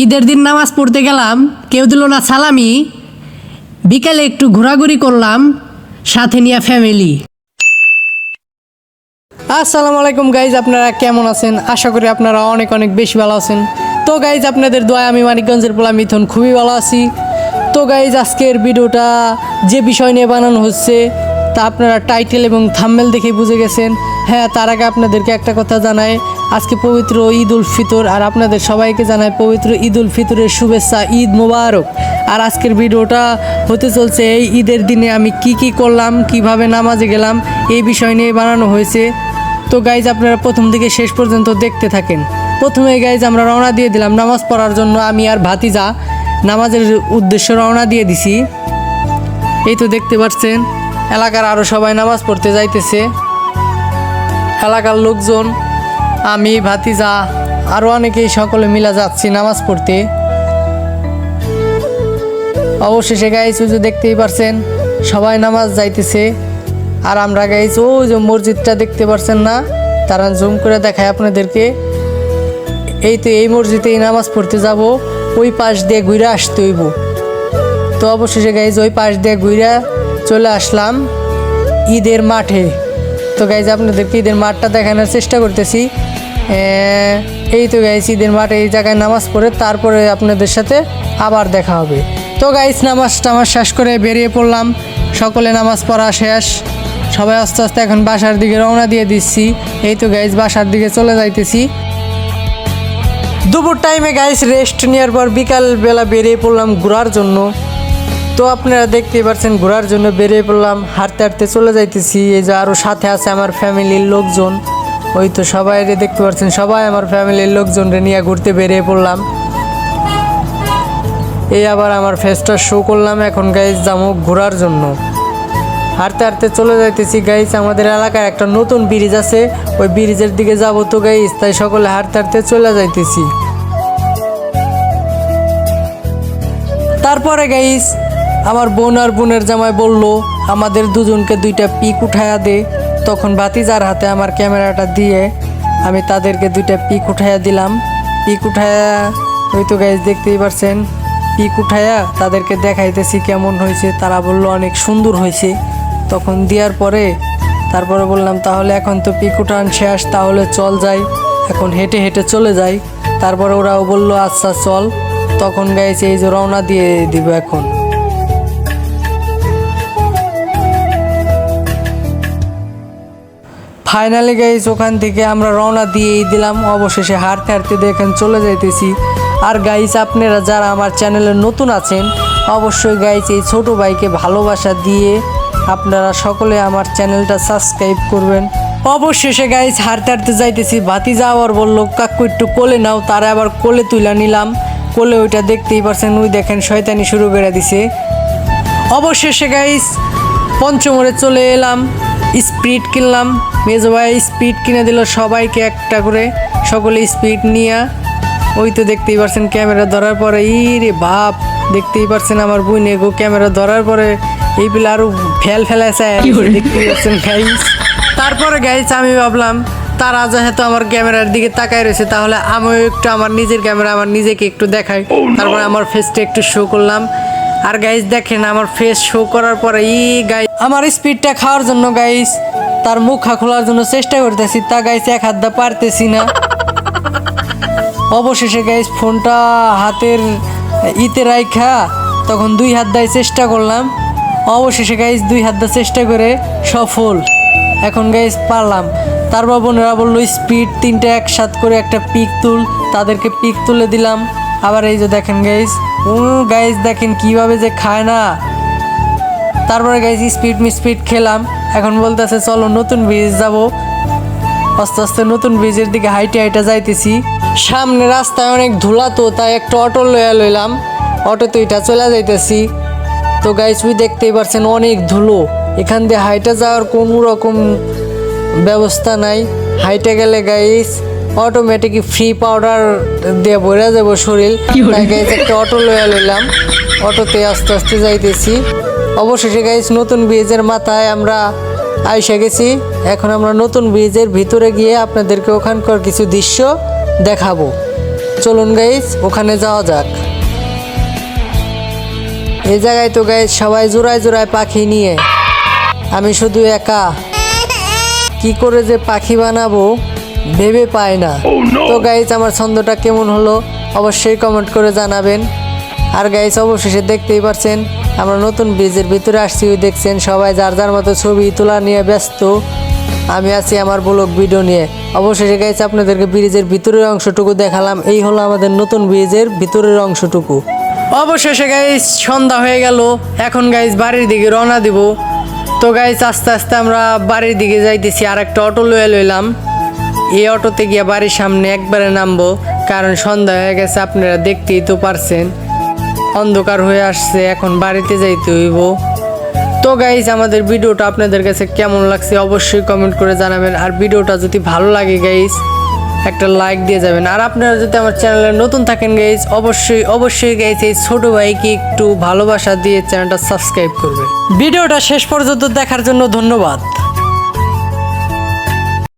ঈদের দিন নামাজ পড়তে গেলাম, কেউ দিল না সালামি। বিকালে একটু ঘোরাঘুরি করলাম, সাথে নিয়ে ফ্যামিলি আসসালামু আলাইকুম গাইজ আপনারা কেমন আছেন? আশা করি আপনারা অনেক অনেক বেশি ভালো আছেন। তো গাইজ আপনাদের দোয়া আমি মানিকগঞ্জের পোলা মিথুন খুবই ভালো আছি। তো গাইজ আজকের ভিডিওটা যে বিষয় নিয়ে বানানো হচ্ছে তা আপনারা টাইটেল এবং থাম্বেল দেখে বুঝে গেছেন। হ্যাঁ তার আগে আপনাদেরকে একটা কথা জানাই। আজকে পবিত্র ঈদ উল ফিতর, আর আপনাদের সবাইকে জানাই পবিত্র ঈদ উল ফিতরের শুভেচ্ছা, ঈদ মোবারক। আর আজকের ভিডিওটা হতে চলছে এই ঈদের দিনে আমি কি কি করলাম, কীভাবে নামাজে গেলাম, এই বিষয় নিয়ে বানানো হয়েছে। তো গাইজ আপনারা প্রথম থেকে শেষ পর্যন্ত দেখতে থাকেন। প্রথমে গাইজ আমরা রওনা দিয়ে দিলাম নামাজ পড়ার জন্য। আমি আর ভাতিজা নামাজের উদ্দেশ্যে রওনা দিয়ে দিছি। এই তো দেখতে পাচ্ছেন। এলাকার আরও সবাই নামাজ পড়তে যাইতেছে। এলাকার লোকজন, আমি, ভাতিজা আরও অনেকেই সকলে মিলা যাচ্ছি নামাজ পড়তে। অবশেষে গাইজ যে দেখতেই পারছেন, সবাই নামাজ যাইতেছে। আর আমরা গাইজ ওই যে মসজিদটা দেখতে পারছেন না? তারা জুম করে দেখায় আপনাদেরকে। এই তো এই মসজিদেই নামাজ পড়তে যাব, ওই পাশ দিয়ে ঘুরে আসতে হইব। তো অবশেষে গাইজ ওই পাশ দিয়ে ঘুরে চলে আসলাম ঈদের মাঠে। তো গাইজ আপনাদেরকে ঈদের মাঠটা দেখানোর চেষ্টা করতেছি। এই তো গাইজ ঈদের মাঠে এই জায়গায় নামাজ পড়ে তারপরে আপনাদের সাথে আবার দেখা হবে। তো গাইজ নামাজ টামাজ শেষ করে বেরিয়ে পড়লাম। সকলে নামাজ পড়া শেষ। সবাই আস্তে আস্তে এখন বাসার দিকে রওনা দিয়ে দিচ্ছি। এই তো গাইজ বাসার দিকে চলে যাইতেছি। দুপুর টাইমে গাইস রেস্ট নেওয়ার পর বিকাল বেলা বেরিয়ে পড়লাম ঘোরার জন্য। তো আপনারা দেখতেই পাচ্ছেন ঘোরার জন্য বেরিয়ে পড়লাম, হাঁটতে হাঁটতে চলে যাইতেছি। এই যে আরও সাথে আছে আমার ফ্যামিলির লোকজন, ওই তো সবাই দেখতে পাচ্ছেন সবাই আমার ফ্যামিলির লোকজনরে নিয়ে ঘুরতে বেরিয়ে পড়লাম। এই আবার আমার ফেসটা শো করলাম এখন গাইজ যাব ঘোরার জন্য। হাঁটতে হাঁটতে চলে যাইতেছি গাইজ আমাদের এলাকায় একটা নতুন ব্রিজ আছে, ওই ব্রিজের দিকে যাব তো গাইজ তাই সকলে হাঁটতে হাঁটতে চলে যাইতেছি। তারপরে গাইজ আমার বোন আর বোনের জামাই বলল, আমাদের দুজনকে দুইটা পিক উঠায়া দে। তখন ভাতিজার হাতে আমার ক্যামেরাটা দিয়ে আমি তাদেরকে দুইটা পিক উঠাইয়া দিলাম। পিক উঠায়া, ওই তো গাইজ দেখতেই পারছেন, পিক উঠায়া তাদেরকে দেখাইতেছি কেমন হয়েছে। তারা বলল, অনেক সুন্দর হয়েছে। তখন দেওয়ার পরে তারপরে বললাম, তাহলে এখন তো পিক উঠান শেষ, তাহলে চল যাই। এখন হেঁটে হেঁটে চলে যাই। তারপরে ওরাও বলল আচ্ছা চল। তখন গাইছে এই যে রওনা দিয়ে দিব এখন। ফাইনালি গাইস ওখান থেকে আমরা রওনা দিয়েই দিলাম। অবশেষে হাঁটতে হাঁটতে দেখেন চলে যাইতেছি। আর গাইস আপনারা যারা আমার চ্যানেলে নতুন আছেন, অবশ্যই গাইস এই ছোট ভাইকে ভালোবাসা দিয়ে আপনারা সকলে আমার চ্যানেলটা সাবস্ক্রাইব করবেন। অবশেষে গাইস হাঁটতে হাঁটতে যাইতেছি। ভাতি যাওয়ার বলল, কাকু, একটু কোলে নাও। তারা আবার কোলে তুলে নিলাম। কোলে ওইটা দেখতেই পারছেন, ওই দেখেন শয়তানি শুরু করে দিছে। অবশেষে গাইস পঞ্চমরে চলে এলাম। স্পিড কিনলাম। মেজো ভাই স্পিড কিনে দিল সবাইকে একটা করে। সকলে স্পিড নিয়ে ওই তো দেখতেই পারছেন ক্যামেরা ধরার পরে ই রে বাপ দেখতেই পারছেন আমার বুনে গো ক্যামেরা ধরার পরে এই পিলে আরও ফেল ফেলাইছে দেখতেই পাচ্ছেন গাইস তারপরে গাইস আমি ভাবলাম তারা যেহেতু আমার ক্যামেরার দিকে তাকায় রয়েছে তাহলে আমিও একটু আমার নিজের ক্যামেরা আমার নিজেকে একটু দেখাই। তারপরে আমার ফেসটা একটু শো করলাম। আর গাইস দেখেন আমার ফেস শো করার পরে ই গাইস আমার স্পিডটা খাওয়ার জন্য গাইস তার মুখা খোলার জন্য চেষ্টা করতেছি, তা গাইস এক হাত দা পারতেছি না। অবশেষে গাইস ফোনটা হাতের ইতে রাইখা তখন দুই হাত দায় চেষ্টা করলাম। অবশেষে গাইস দুই হাত দা চেষ্টা করে সফল। এখন গাইস পারলাম। তারপর বোনেরা বলল স্পিড তিনটে একসাথ করে একটা পিক তুল। তাদেরকে পিক তুলে দিলাম। আবার এই যে দেখেন গাইস ও গাইস দেখেন কীভাবে যে খায় না। তারপরে গাইস স্পিড মি স্পিড খেলাম। এখন বলতেছে চলো নতুন ব্রিজ যাব। আস্তে আস্তে নতুন ব্রিজের দিকে হাইটে হাইটে যাইতেছি। সামনে রাস্তায় অনেক ধুলা তো তাই একটা অটো লইয়া লইলাম। অটোতে এটা চলে যাইতেছি। তো গাইস উই দেখতেই পারছেন অনেক ধুলো। এখান দিয়ে হাইটে যাওয়ার কোনো রকম ব্যবস্থা নাই। হাইটে গেলে গাইস অটোমেটিক ফ্রি পাউডার দিয়ে ভরে যাব শরীর। তাই গাইস একটা অটো লইয়া লইলাম। অটোতে আস্তে আস্তে যাইতেছি। অবশেষে গাইস নতুন ব্রিজের মাথায় আমরা আইসা গেছি। এখন আমরা নতুন ব্রিজের ভিতরে গিয়ে আপনাদেরকে ওখানকার কিছু দৃশ্য দেখাবো। চলুন গাইস ওখানে যাওয়া যাক। এই জায়গায় তো গাইস সবাই জোড়ায় জোড়ায় পাখি নিয়ে। আমি শুধু একা। কি করে যে পাখি বানাবো ভেবে পাই না। তো গাইস আমার ছন্দটা কেমন হলো অবশ্যই কমেন্ট করে জানাবেন। আর গাইস অবশেষে দেখতেই পারছেন আমরা নতুন ব্রিজের ভিতরে আসছি দেখছেন সবাই যার যার মতো ছবি তোলা নিয়ে ব্যস্ত। আমি আছি আমার ব্লগ ভিডিও নিয়ে। অবশেষে গাইস আপনাদেরকে ব্রিজের ভিতরের অংশটুকু দেখালাম। এই হলো আমাদের নতুন ব্রিজের ভিতরের অংশটুকু। অবশেষে গাইস সন্ধ্যা হয়ে গেল। এখন গাইস বাড়ির দিকে রওনা দিব। তো গাইস আস্তে আস্তে আমরা বাড়ির দিকে যাইতেছি আর একটা অটো লয়ে লইলাম। এই অটোতে গিয়ে বাড়ির সামনে একবারে নামবো, কারণ সন্ধ্যা হয়ে গেছে, আপনারা দেখতেই তো পারছেন। অন্ধকার হয়ে আসছে, এখন বাড়িতে যাইতে হইব। তো গাইজ আমাদের ভিডিওটা আপনাদের কাছে কেমন লাগছে অবশ্যই কমেন্ট করে জানাবেন। আর ভিডিওটা যদি ভালো লাগে গাইজ একটা লাইক দিয়ে যাবেন। আর আপনারা যদি আমার চ্যানেলে নতুন থাকেন গাইজ অবশ্যই অবশ্যই গাইজ এই ছোটো ভাইকে একটু ভালোবাসা দিয়ে চ্যানেলটা সাবস্ক্রাইব করবে ভিডিওটা শেষ পর্যন্ত দেখার জন্য ধন্যবাদ।